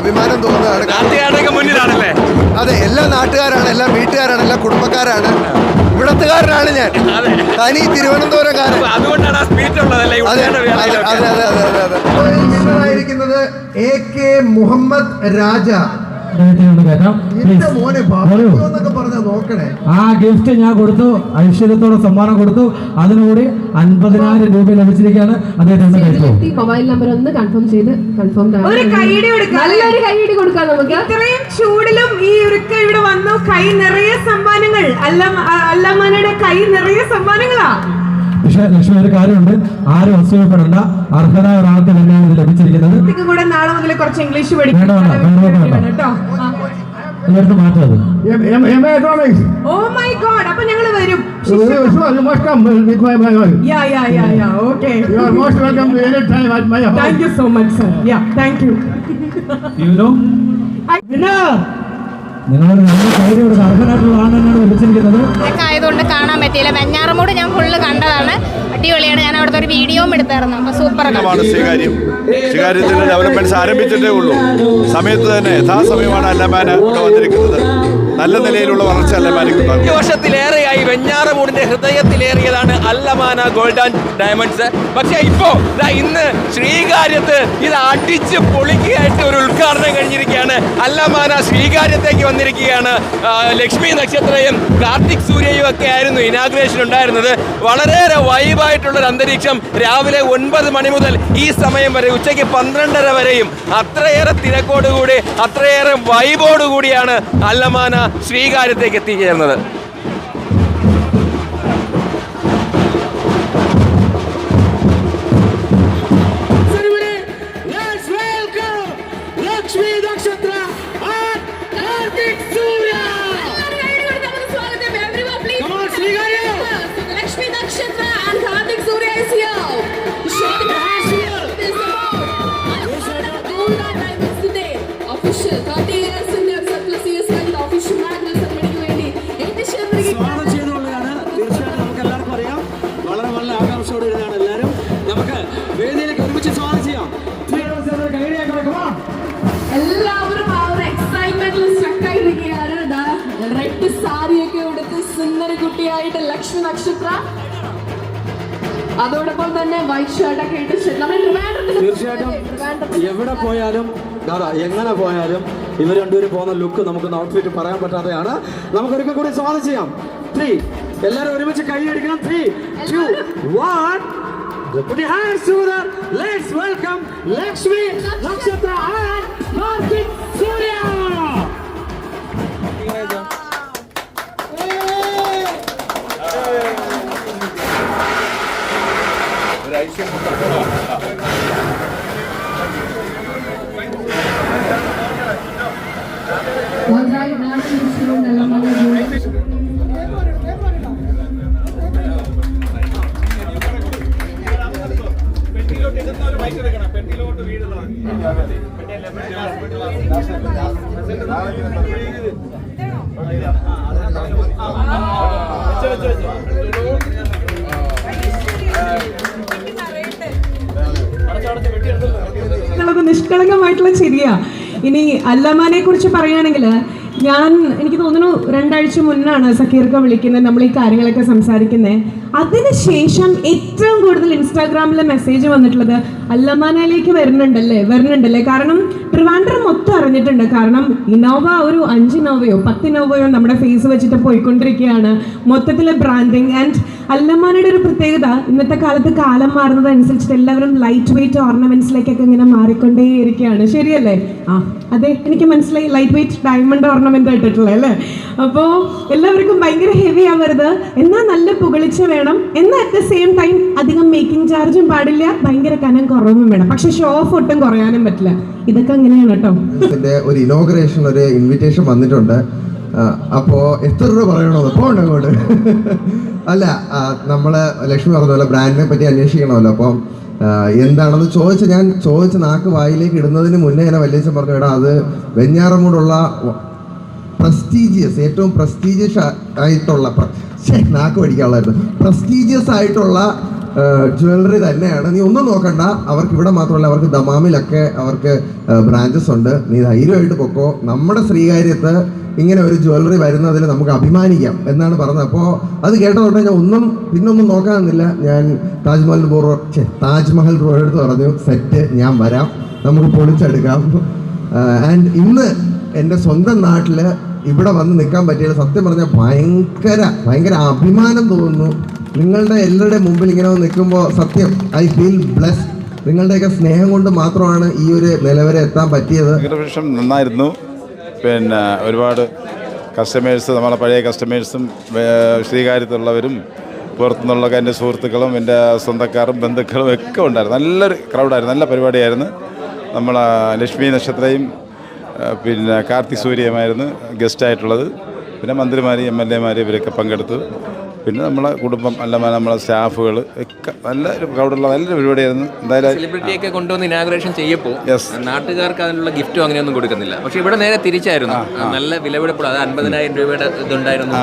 അഭിമാനം തോന്നുന്നതാണ് നാട്ടുകാരുടെയൊക്കെ മുന്നിലാണല്ലേ? അതെ എല്ലാ നാട്ടുകാരാണ് എല്ലാ വീട്ടുകാരാണ് എല്ലാ കുടുംബക്കാരാണ്. ഇവിടത്തുകാരനാണ് ഞാൻ. അതെ. തനി തിരുവനന്തപുരംകാരൻ. അപ്പൊ അതുകൊണ്ടാണ് ആ ഉള്ളതല്ലേ അതെ അതെ അതെ അതെ അതെ അതെ അതെ അതെ അതെ. അതെ ഇരിക്കുന്നത് എ കെ മുഹമ്മദ് രാജ. അതെ അതെ അതെ അതെ അതെ അതെ അതെ അതെ അതെ നോക്കണേ ആ ഗിഫ്റ്റ് ഞാൻ കൊടുത്തു. ഐശ്വര്യത്തോടെ സമ്മാനം കൊടുത്തു. അതിനുകൂടി അൻപതിനായിരം രൂപ ലഭിച്ചിരിക്കുകയാണ് അദ്ദേഹത്തെ ഒന്ന് മൊബൈൽ നമ്പർ ഒന്ന് കൺഫേം ചെയ്ത് കൺഫേം ഒരു കൈയടി കൊടുക്കാം. നല്ലൊരു കൈയടി കൊടുക്കാം നമുക്ക്. ഇത്രയും ചൂടിലും ഈ ഉരുക്ക ഇവിടെ വന്നു. കൈ നിറയെ സമ്മാനങ്ങൾ. അല്ല അല്ലമ്മയുടെ കൈ നിറയെ സമ്മാനങ്ങളാ. പക്ഷേ ലക്ഷ്മി ഒരു കാര്യമുണ്ട്. ആരും അസൂയപ്പെടേണ്ട. അർഹനായ ഒരാൾക്ക് തന്നെയാണ് ഇത് ലഭിച്ചിരിക്കുന്നത്. നാളെ മുതൽ കുറച്ച് ഇംഗ്ലീഷ് പഠിക്കണം എല്ലായിടത്തും ഓ മൈ ഗോഡ് അപ്പൊ ഞങ്ങൾ വരും. You You. നിങ്ങളൊരു നല്ല ശൈലി ഒരു അർഹനായിട്ടുള്ള ആണെന്നാണ് ലഭിച്ചിരിക്കുന്നത് ആയതുകൊണ്ട് കാണാൻ പറ്റിയില്ല. വെഞ്ഞാറമൂട് ഞാൻ ഫുള്ള് കണ്ടതാണ്. അടിപൊളിയാണ്. ഞാൻ അവിടുത്തെ ഒരു വീഡിയോയും എടുത്തായിരുന്നു. അപ്പൊ സൂപ്പർ ആണ്. സ്വീകാര്യം. സ്വീകാര്യത്തിന്റെ ഡെവലപ്മെന്റ്സ് ആരംഭിച്ചിട്ടേ ഉള്ളൂ. സമയത്ത് തന്നെ യഥാസമയമാണ് അല്ലമാൻ ഇവിടെ വന്നിരിക്കുന്നത്. നല്ല നിലയിലുള്ള വളർച്ച അല്ലമാനക്ക് ഉണ്ടാകും അഞ്ച് വർഷത്തിലേറെയായി വെഞ്ഞാറമൂടിന്റെ ഹൃദയത്തിലേറിയതാണ് അല്ലമാന ഗോൾഡ് ആൻഡ് ഡയമണ്ട്സ് പക്ഷേ ഇപ്പോ ദാ ഇന്ന് ശ്രീകാര്യത്ത് ഇത് അടിച്ച് പൊളിക്കുകയായിട്ട് ഒരു ഉദ്ഘാടനം കഴിഞ്ഞിരിക്കുകയാണ്. അല്ലമാന ശ്രീകാര്യത്തേക്ക് വന്നിരിക്കുകയാണ്. ലക്ഷ്മി നക്ഷത്രയും കാർത്തിക് സൂര്യയും ഒക്കെ ആയിരുന്നു ഇനാഗ്രേഷൻ ഉണ്ടായിരുന്നത്. വളരെയേറെ വൈബായിട്ടുള്ള ഒരു അന്തരീക്ഷം രാവിലെ ഒൻപത് മണി മുതൽ ഈ സമയം വരെ ഉച്ചയ്ക്ക് പന്ത്രണ്ടര വരെയും അത്രയേറെ തിരക്കോടുകൂടി അത്രയേറെ വൈബോടുകൂടിയാണ് അല്ലമാന ശ്രീകാര്യത്തേക്ക് എത്തിച്ചേർന്നത്. കുട്ടിയായിട്ട് ലക്ഷ്മി നക്ഷത്ര. അതോടൊപ്പം തന്നെ വൈറ്റ് ഇട്ട് തീർച്ചയായിട്ടും എവിടെ പോയാലും ദാദാ എങ്ങനെ പോയാലും ഇവർ രണ്ടുപേരും പോകുന്ന ലുക്ക് നമുക്ക് ഔട്ട്ഫിറ്റ് പറയാൻ പറ്റാതെയാണ്. നമുക്ക് ഒരിക്കൽ കൂടി സ്വാഗതം ചെയ്യാം. ത്രീ എല്ലാവരും ഒരുമിച്ച് കൈയടിക്കണം three two one. Let's welcome Lakshmi Nakshatra and Kartik Surya. 来週も。എന്നുള്ളത് നിഷ്കളങ്കമായിട്ടുള്ള ചിരിയാ. ഇനി അല്ലമാനെ കുറിച്ച് പറയുകയാണെങ്കിൽ ഞാൻ എനിക്ക് തോന്നുന്നു രണ്ടാഴ്ച മുന്നാണ് സക്കീർക്ക വിളിക്കുന്നത് നമ്മൾ ഈ കാര്യങ്ങളൊക്കെ സംസാരിക്കുന്നത് അതിനുശേഷം ഏറ്റവും കൂടുതൽ ഇൻസ്റ്റാഗ്രാമിലെ മെസ്സേജ് വന്നിട്ടുള്ളത് അല്ലമാനയിലേക്ക് വരുന്നുണ്ടല്ലേ? വരുന്നുണ്ടല്ലേ? കാരണം ട്രിവാൻഡ്രം മൊത്തം അറിഞ്ഞിട്ടുണ്ട്. കാരണം ഇന്നോവ ഒരു അഞ്ച് ഇന്നോവയോ പത്ത് ഇന്നോവയോ നമ്മുടെ ഫേസ് വെച്ചിട്ട് പോയിക്കൊണ്ടിരിക്കുകയാണ്. മൊത്തത്തിലെ ബ്രാൻഡിങ് ആൻഡ് അല്ലമാനയുടെ ഒരു പ്രത്യേകത ഇന്നത്തെ കാലത്ത് കാലം മാറുന്നതനുസരിച്ചിട്ട് എല്ലാവരും ലൈറ്റ് വെയിറ്റ് ഓർണമെന്റ്സിലേക്കൊക്കെ ഇങ്ങനെ മാറിക്കൊണ്ടേയിരിക്കുകയാണ്. ശരിയല്ലേ? ആ അതെ എനിക്ക് മനസ്സിലായി. ലൈറ്റ് വെയിറ്റ് ഡയമണ്ട് ഓർണമെന്റ് ആയിട്ടുള്ളത് അല്ലേ? അപ്പോൾ എല്ലാവർക്കും ഭയങ്കര ഹെവി ആവരുത്. എന്നാൽ നല്ല പുകളിച്ച് വേണം. എന്നാൽ അറ്റ് ദ സെയിം ടൈം അധികം മേക്കിംഗ് ചാർജും പാടില്ല. ഭയങ്കര കനം കുറവും വേണം. പക്ഷെ ഷോ ഓഫ് ഒട്ടും കുറയാനും പറ്റില്ല. ഇതൊക്കെ ഒരു ഒരു ഇൻവിറ്റേഷൻ വന്നിട്ടുണ്ട്. അപ്പോ എത്ര രൂപ പറയണോ? പോകണ്ട അങ്ങോട്ട് അല്ല നമ്മൾ ലക്ഷ്മി പറഞ്ഞ പോലെ ബ്രാൻഡിനെ പറ്റി അന്വേഷിക്കണമല്ലോ. അപ്പം എന്താണെന്ന് ചോദിച്ച ഞാൻ ചോദിച്ച നാക്ക് വായിലേക്ക് ഇടുന്നതിന് മുന്നേ ഞാൻ വല്യച്ഛൻ പറഞ്ഞു എടാ അത് വെഞ്ഞാറമൂടുള്ള പ്രസ്റ്റീജിയസ് ഏറ്റവും പ്രസ്റ്റീജിയസ് ആയിട്ടുള്ള നാക്ക് പഠിക്കാനുള്ളായിരുന്നു പ്രസ്റ്റീജിയസ് ആയിട്ടുള്ള ജ്വല്ലറി തന്നെയാണ്. നീ ഒന്നും നോക്കണ്ട. അവർക്ക് ഇവിടെ മാത്രമല്ല അവർക്ക് ദമാമിലൊക്കെ അവർക്ക് ബ്രാഞ്ചസ് ഉണ്ട്. നീ ധൈര്യമായിട്ട് പൊക്കോ. നമ്മുടെ ശ്രീകാര്യത്ത് ഇങ്ങനെ ഒരു ജ്വല്ലറി വരുന്നതിൽ നമുക്ക് അഭിമാനിക്കാം എന്നാണ് പറഞ്ഞത്. അപ്പോൾ അത് കേട്ടതുകൊണ്ട് ഞാൻ ഒന്നും പിന്നൊന്നും നോക്കാമെന്നില്ല ഞാൻ താജ്മഹൽ പൂർവ ഛേ താജ്മഹൽ എടുത്ത് പറഞ്ഞു സെറ്റ് ഞാൻ വരാം. നമുക്ക് പൊളിച്ചെടുക്കാം. ആൻഡ് ഇന്ന് എന്റെ സ്വന്തം നാട്ടിൽ ഇവിടെ വന്ന് നിൽക്കാൻ പറ്റിയത് സത്യം പറഞ്ഞാൽ ഭയങ്കര ഭയങ്കര അഭിമാനം തോന്നുന്നു. നിങ്ങളുടെ എല്ലാവരുടെയും മുമ്പിൽ ഇങ്ങനെ നിൽക്കുമ്പോൾ സത്യം ഐ ഫീൽ ബ്ലെസ്ഡ് നിങ്ങളുടെയൊക്കെ സ്നേഹം കൊണ്ട് മാത്രമാണ് ഈ ഒരു നിലവരെ എത്താൻ പറ്റിയത്. വിഷം നന്നായിരുന്നു. പിന്നെ ഒരുപാട് കസ്റ്റമേഴ്സ് നമ്മളെ പഴയ കസ്റ്റമേഴ്സും ശ്രീകാര്യത്തുള്ളവരും പുറത്തുനിന്നുള്ള എന്റെ സുഹൃത്തുക്കളും എന്റെ സ്വന്തക്കാരും ബന്ധുക്കളും ഒക്കെ ഉണ്ടായിരുന്നു. നല്ലൊരു ക്രൗഡായിരുന്നു നല്ല പരിപാടിയായിരുന്നു. നമ്മൾ ലക്ഷ്മി നക്ഷത്രയും പിന്നെ കാർത്തിക് സൂര്യമായിരുന്നു ഗസ്റ്റായിട്ടുള്ളത് പിന്നെ മന്ത്രിമാർ എം എൽ എമാർ ഇവരൊക്കെ പങ്കെടുത്തു. പിന്നെ നമ്മളെ കുടുംബം അല്ല നമ്മളെ സ്റ്റാഫുകൾ ഒക്കെ നല്ല ക്രൗഡുള്ള നല്ലൊരു പരിപാടിയായിരുന്നു. എന്തായാലും സെലിബ്രിറ്റി ഒക്കെ കൊണ്ടുവന്ന് ഇനാഗ്രേഷൻ ചെയ്യപ്പോൾ. നാട്ടുകാർക്ക് അതിനുള്ള ഗിഫ്റ്റും അങ്ങനെയൊന്നും കൊടുക്കുന്നില്ല. പക്ഷേ ഇവിടെ നേരെ തിരിച്ചായിരുന്നു. നല്ല വിലപിടിപ്പുള്ള അത് അൻപതിനായിരം രൂപയുടെ ഇതുണ്ടായിരുന്നു.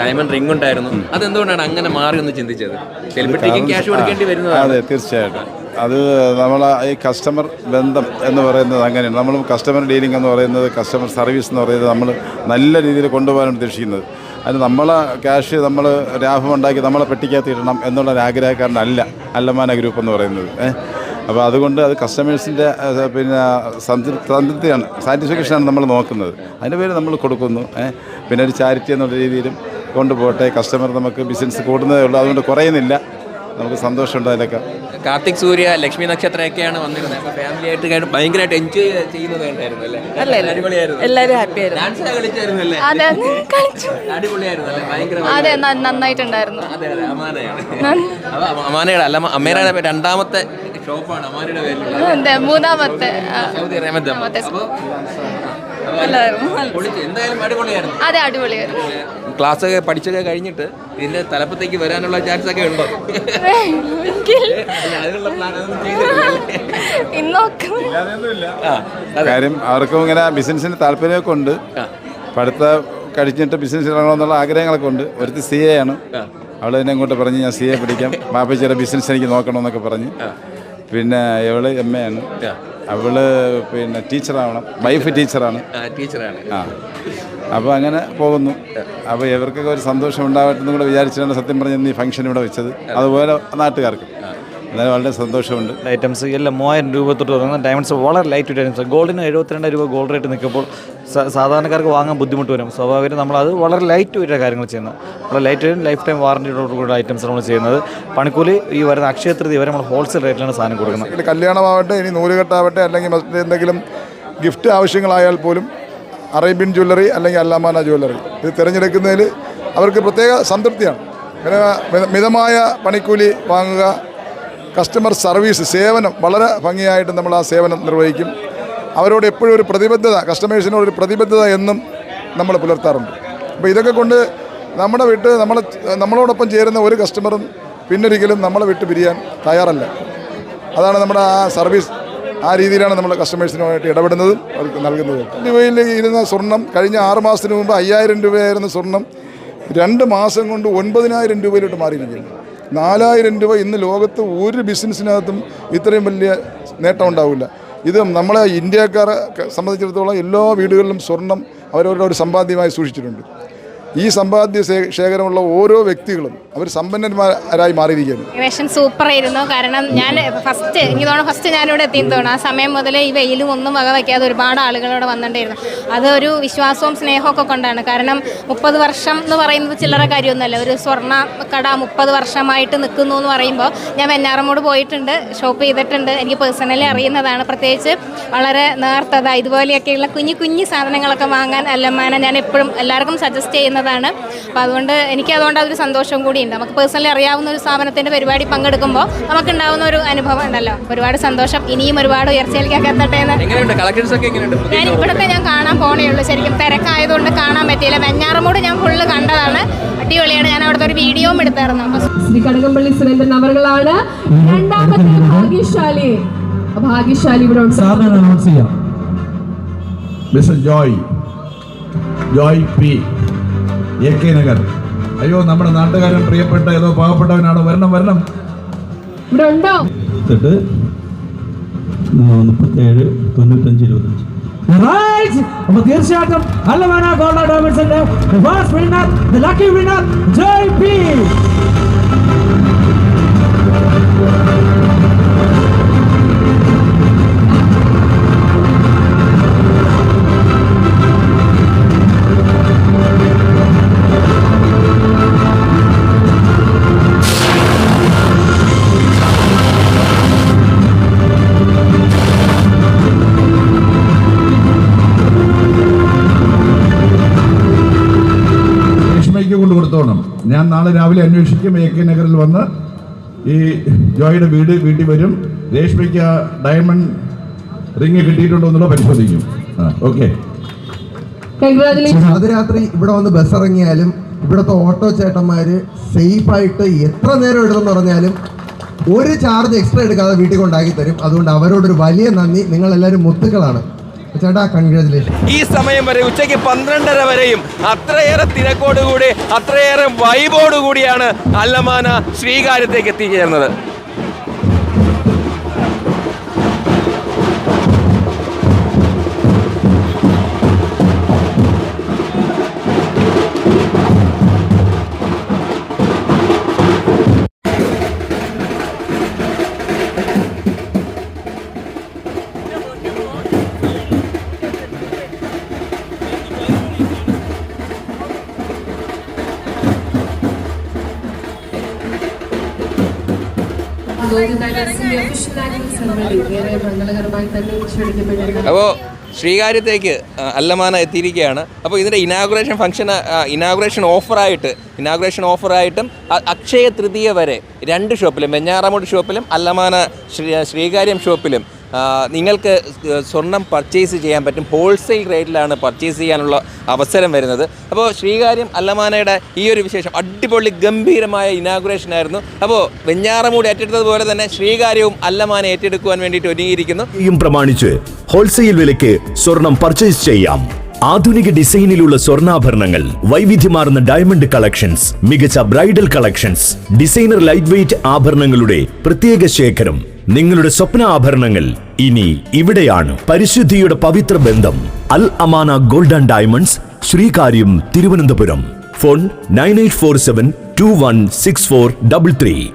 ഡയമണ്ട് റിംഗ് ഉണ്ടായിരുന്നു. അതെന്തുകൊണ്ടാണ് അങ്ങനെ മാറി ഒന്ന് ചിന്തിച്ചത്? സെലിബ്രിറ്റിക്ക് ക്യാഷ് കൊടുക്കേണ്ടി വരുന്നതാണ്. അതെ തീർച്ചയായിട്ടും. അത് നമ്മളെ ഈ കസ്റ്റമർ ബന്ധം എന്ന് പറയുന്നത് അങ്ങനെയാണ്. നമ്മൾ കസ്റ്റമർ ഡീലിംഗ് എന്ന് പറയുന്നത് കസ്റ്റമർ സർവീസ് എന്ന് പറയുന്നത് നമ്മൾ നല്ല രീതിയിൽ കൊണ്ടുപോകാനാണ് ഉദ്ദേശിക്കുന്നത്. അതിന് നമ്മൾ ക്യാഷ് നമ്മൾ ലാഭം ഉണ്ടാക്കി നമ്മളെ പെട്ടിക്കകത്ത് ഇടണം എന്നുള്ള ഒരു ആഗ്രഹക്കാരനല്ല അല്ലമാന ഗ്രൂപ്പ് എന്ന് പറയുന്നത്. അപ്പോൾ അതുകൊണ്ട് അത് കസ്റ്റമേഴ്സിന്റെ പിന്നെ സംതൃപ്തി സംതൃപ്തിയാണ് സാറ്റിസ്ഫാക്ഷനാണ് നമ്മൾ നോക്കുന്നത്. അതിന്റെ പേര് നമ്മൾ കൊടുക്കുന്നു. പിന്നെ ഒരു ചാരിറ്റി എന്നുള്ള രീതിയിലും കൊണ്ടുപോകട്ടെ കസ്റ്റമർ നമുക്ക് ബിസിനസ് കൂടുന്നതേ ഉള്ളൂ. അതുകൊണ്ട് കുറയുന്നില്ല. നമുക്ക് സന്തോഷമുണ്ട് അതിലൊക്കെ കാർത്തിക് സൂര്യ ലക്ഷ്മി നക്ഷത്രമൊക്കെയാണ് വന്നിരുന്നത്. അപ്പൊ ഫാമിലി ആയിട്ട് കഴിഞ്ഞ് ഭയങ്കരമായിട്ട് എൻജോയ് ചെയ്യുന്നത് കണ്ടായിരുന്നു അല്ലേ? അടിപൊളിയായിരുന്നു. എല്ലാവരും ഹാപ്പി ആയിരുന്നു. ഡാൻസ് കളിച്ചായിരുന്നു അല്ലേ? അതെ കളിച്ചു. അടിപൊളിയായിരുന്നു അല്ലേ? ഭയങ്കര അതെ നന്നായിട്ടുണ്ടായിരുന്നു. അതെ അതെ. അമാനയാണ് അമാനയുടെ അല്ല അമ്മയുടെ രണ്ടാമത്തെ ഷോപ്പാണ് അമാനയുടെ പേരിലുള്ള മൂന്നാമത്തെ സൗദി അറേബ്യ മൂന്നാമത്തെ അതെ അടിപൊളിയായിരുന്നു. ക്ലാസ് ഒക്കെ പഠിച്ചൊക്കെ കഴിഞ്ഞിട്ട് ഇതിന്റെ തലപ്പത്തേക്ക് വരാനുള്ള ചാൻസ് ഒക്കെ ഉണ്ടോ കാര്യം അവർക്കും ഇങ്ങനെ ബിസിനസിന്റെ താല്പര്യമൊക്കെ ഉണ്ട്. പഠിത്ത കഴിച്ചിട്ട് ബിസിനസ് ഇറങ്ങണമെന്നുള്ള ആഗ്രഹങ്ങളൊക്കെ ഉണ്ട്. ഒരുത്തി സി എ ആണ്. അവൾ തന്നെ ഇങ്ങോട്ട് പറഞ്ഞ് ഞാൻ സി എ പഠിക്കാം ബാപ്പച്ചിയുടെ ബിസിനസ് എനിക്ക് നോക്കണമെന്നൊക്കെ പറഞ്ഞ്. പിന്നെ ഇവൾ എം എ ആണ്. അവൾ പിന്നെ ടീച്ചറാവണം. വൈഫ് ടീച്ചറാണ്. ടീച്ചറാണ്. ആ. അപ്പോൾ അങ്ങനെ പോകുന്നു. അപ്പോൾ ഇവർക്കൊക്കെ ഒരു സന്തോഷം ഉണ്ടാവട്ടെ എന്ന് കൂടെ വിചാരിച്ചിട്ടാണ് സത്യം പറഞ്ഞ ഈ ഫംഗ്ഷൻ ഇവിടെ വെച്ചത്. അതുപോലെ നാട്ടുകാർക്ക്. എന്നാലും വളരെ സന്തോഷമുണ്ട്. ഐറ്റംസ് എല്ലാം മൂവായിരം രൂപ തൊട്ട് തുടങ്ങുന്ന ഡയമണ്ട്സ് വളരെ ലൈറ്റ് വെയിറ്റ് ഐറ്റംസ് ഗോൾഡിന് എഴുപത്തിരണ്ട് രൂപ ഗോൾഡ് റേറ്റ് നിൽക്കുമ്പോൾ സാധാരണക്കാർക്ക് വാങ്ങാൻ ബുദ്ധിമുട്ട് വരും. സ്വാഭാവികം നമ്മളത് വളരെ ലൈറ്റ് വെയിറ്റ് കാര്യങ്ങൾ ചെയ്യുന്നത് വളരെ ലൈറ്റ് ലൈഫ് ടൈം വാറന്റിയോടുകൂടി ഐറ്റംസ് നമ്മൾ ചെയ്യുന്നത്. പണിക്കൂലി ഈ വരുന്ന അക്ഷയ തൃതി വരെ നമ്മൾ ഹോൾസെയിൽ റേറ്റിലാണ് സാധനം കൊടുക്കുന്നത്. കല്യാണമാവട്ടെ ഇനി നൂലുകെട്ടാവട്ടെ അല്ലെങ്കിൽ മറ്റ് എന്തെങ്കിലും ഗിഫ്റ്റ് ആവശ്യങ്ങളായാൽ പോലും അറേബ്യൻ ജ്വല്ലറി അല്ലെങ്കിൽ അല്ലാമാന ജ്വല്ലറി ഇത് തിരഞ്ഞെടുക്കുന്നതിൽ അവർക്ക് പ്രത്യേക സംതൃപ്തിയാണ്. പിന്നെ മിതമായ പണിക്കൂലി വാങ്ങുക കസ്റ്റമർ സർവീസ് സേവനം വളരെ ഭംഗിയായിട്ട് നമ്മൾ ആ സേവനം നിർവഹിക്കും. അവരോട് എപ്പോഴും ഒരു പ്രതിബദ്ധത കസ്റ്റമേഴ്സിനോട് ഒരു പ്രതിബദ്ധത എന്നും നമ്മൾ പുലർത്താറുണ്ട്. അപ്പോൾ ഇതൊക്കെ കൊണ്ട് നമ്മുടെ വിട്ട് നമ്മൾ നമ്മളോടൊപ്പം ചേരുന്ന ഒരു കസ്റ്റമറും പിന്നൊരിക്കലും നമ്മളെ വിട്ട് പിരിയാൻ തയ്യാറല്ല. അതാണ് നമ്മുടെ ആ സർവീസ് ആ രീതിയിലാണ് നമ്മൾ കസ്റ്റമേഴ്സിനുമായിട്ട് ഇടപെടുന്നതും അവർക്ക് നൽകുന്നതും. രൂപയിൽ ഇരുന്ന സ്വർണം കഴിഞ്ഞ ആറ് മാസത്തിന് മുമ്പ് അയ്യായിരം രൂപയായിരുന്ന സ്വർണം രണ്ട് മാസം കൊണ്ട് ഒൻപതിനായിരം രൂപയിലോട്ട് മാറിയിരിക്കുന്നു നാലായിരം രൂപ ഇന്ന് ലോകത്ത് ഒരു ബിസിനസ്സിനകത്തും ഇത്രയും വലിയ നേട്ടം ഉണ്ടാവില്ല. ഇത് നമ്മളെ ഇന്ത്യക്കാരെ സംബന്ധിച്ചിടത്തോളം എല്ലാ വീടുകളിലും സ്വർണം അവരവരുടെ ഒരു സമ്പാദ്യമായി സൂക്ഷിച്ചിട്ടുണ്ട്. ഈ സമ്പാദ്യ ശേഖരമുള്ള ഓരോ വ്യക്തികളും അവർ സമ്പന്നന്മാരായി മാറിയിരിക്കുന്നു ഇനാഗ്രേഷൻ സൂപ്പർ ആയിരുന്നു. കാരണം ഞാൻ ഫസ്റ്റ് എനിക്ക് ഫസ്റ്റ് ഞാനിവിടെ എത്തിയെന്ന് തോന്നുന്നു. ആ സമയം മുതലേ ഈ വെയിലും ഒന്നും വക വയ്ക്കാതെ ഒരുപാട് ആളുകളോട് വന്നിട്ടുണ്ടായിരുന്നു. അതൊരു വിശ്വാസവും സ്നേഹമൊക്കെ കൊണ്ടാണ്. കാരണം മുപ്പത് വർഷം എന്ന് പറയുന്നത് ചില്ലറ കാര്യമൊന്നുമല്ല. ഒരു സ്വർണ കട മുപ്പത് വർഷമായിട്ട് നിൽക്കുന്നു എന്ന് പറയുമ്പോൾ ഞാൻ വെഞ്ഞാറമ്മോട് പോയിട്ടുണ്ട്. ഷോപ്പ് ചെയ്തിട്ടുണ്ട്. എനിക്ക് പേഴ്സണലി അറിയുന്നതാണ്. പ്രത്യേകിച്ച് വളരെ നേർത്തത. ഇതുപോലെയൊക്കെയുള്ള കുഞ്ഞു കുഞ്ഞു സാധനങ്ങളൊക്കെ വാങ്ങാൻ അല്ലമ്മാനെ ഞാൻ എപ്പോഴും എല്ലാവർക്കും സജസ്റ്റ് ചെയ്യുന്നതാണ് അപ്പോൾ അതുകൊണ്ട് എനിക്ക് അതുകൊണ്ട് അതൊരു സന്തോഷം കൂടിയുണ്ട്. നമുക്ക് പേഴ്സണലി അറിയാവുന്ന ഒരു സ്ഥാപനത്തിന്റെ പരിപാടി പങ്കെടുക്കുമ്പോൾ നമുക്കുണ്ടാവുന്ന ഒരു അനുഭവം ഉണ്ടല്ലോ. ഒരുപാട് സന്തോഷം. ഇനിയും ഒരുപാട് ഉയർച്ചയിലേക്ക് എത്തട്ടെ എന്ന്. ഞാൻ ഇവിടുത്തെ ഞാൻ കാണാൻ പോണേ ഉള്ളൂ. ശരിക്കും തിരക്കായതുകൊണ്ട് കാണാൻ പറ്റിയില്ല. വെഞ്ഞാറമൂട് ഞാൻ ഫുള്ള് കണ്ടതാണ്. അടിപൊളിയാണ്. ഞാൻ അവിടുത്തെ ഒരു വീഡിയോയും എടുത്തായിരുന്നു. ശ്രീ കടകംപള്ളി സുരേന്ദ്രൻ അവരുകളാണ്. രണ്ടാമത്തെ ഭാഗ്യശാലി. ഭാഗ്യശാലി ഇവിടെ ഉണ്ട്. അനൗൺസ് ചെയ്യാം. Mister Joy. Joy P. A K Nagar. അയ്യോ നമ്മുടെ നാട്ടുകാരൻ പ്രിയപ്പെട്ട ഏതോ പാവപ്പെട്ടവനാണ്? വരണം വരണം. എട്ട് മുപ്പത്തേഴ് തൊണ്ണൂറ്റഞ്ച് ഇരുപത്തഞ്ച് റൈറ്റ് അപ്പോൾ തീർച്ചയായിട്ടും Al Amana gold ഡയമണ്ട്സിന്റെ first winner the lucky winner Jai P നാളെ രാവിലെ അന്വേഷിക്കും. എ കെ നഗറിൽ വന്ന് ഈ ജോയിയുടെ വീട് വീട്ടിൽ വരും. രേഷ്മയ്ക്ക് ആ ഡയമണ്ട് റിങ് കിട്ടിയിട്ടുണ്ടോ എന്നുള്ളത് പരിശോധിക്കും. ആ ഓക്കെ. അത് രാത്രി ഇവിടെ വന്ന് ബസ് ഇറങ്ങിയാലും ഇവിടുത്തെ ഓട്ടോ ചേട്ടന്മാര് സേഫായിട്ട് എത്ര നേരം എടുത്തെന്ന് പറഞ്ഞാലും ഒരു ചാർജ് എക്സ്ട്രാ എടുക്കാതെ വീട്ടിൽ കൊണ്ടാക്കി തരും. അതുകൊണ്ട് അവരോടൊരു വലിയ നന്ദി. നിങ്ങളെല്ലാവരും മുത്തുക്കളാണ്. ഈ സമയം വരെ ഉച്ചയ്ക്ക് പന്ത്രണ്ടര വരെയും അത്രയേറെ തിരക്കോടുകൂടി അത്രയേറെ വൈബോടുകൂടിയാണ് അല്ലമാന ശ്രീകാര്യത്തേക്ക് എത്തിച്ചേർന്നത്. അപ്പോൾ ശ്രീകാര്യത്തേക്ക് അല്ലമാന എത്തിയിരിക്കുകയാണ്. അപ്പോൾ ഇതിന്റെ ഇനാഗുറേഷൻ ഫംഗ്ഷൻ ഇനാഗുറേഷൻ ഓഫറായിട്ട് ഇനാഗുറേഷൻ ഓഫറായിട്ടും അക്ഷയ തൃതീയ വരെ രണ്ട് ഷോപ്പിലും വെഞ്ഞാറമൂട് ഷോപ്പിലും അല്ലമാന ശ്രീ ശ്രീകാര്യം ഷോപ്പിലും നിങ്ങൾക്ക് സ്വർണം പർച്ചേസ് ചെയ്യാൻ പറ്റും. ഹോൾസെയിൽ റേറ്റിലാണ് പർച്ചേസ് ചെയ്യാനുള്ള അവസരം വരുന്നത്. അപ്പോൾ ശ്രീകാര്യം അല്ലമാനയുടെ ഈ ഒരു വിശേഷം അടിപൊളി ഗംഭീരമായ ഇനാഗുറേഷൻ ആയിരുന്നു. അപ്പോൾ വെഞ്ഞാറമൂട് ഏറ്റെടുത്തതുപോലെ തന്നെ ശ്രീകാര്യവും അല്ലമാന ഏറ്റെടുക്കുവാൻ വേണ്ടിയിട്ട് ഒരുങ്ങിയിരിക്കുന്നു. ഈയും പ്രമാണിച്ച് ഹോൾസെയിൽ വിലയ്ക്ക് സ്വർണം പർച്ചേസ് ചെയ്യാം. ആധുനിക ഡിസൈനിലുള്ള സ്വർണാഭരണങ്ങൾ വൈവിധ്യമാർന്ന ഡയമണ്ട് കളക്ഷൻസ് മികച്ച bridal collections designer light weight ആഭരണങ്ങളുടെ പ്രത്യേക ശേഖരം നിങ്ങളുടെ സ്വപ്ന ആഭരണങ്ങൾ ഇനി ഇവിടെയാണ്. പരിശുദ്ധിയുടെ പവിത്ര ബന്ധം Al Amana gold and diamonds Sreekaryam Thiruvananthapuram. Phone nine eight four seven two one six four double three.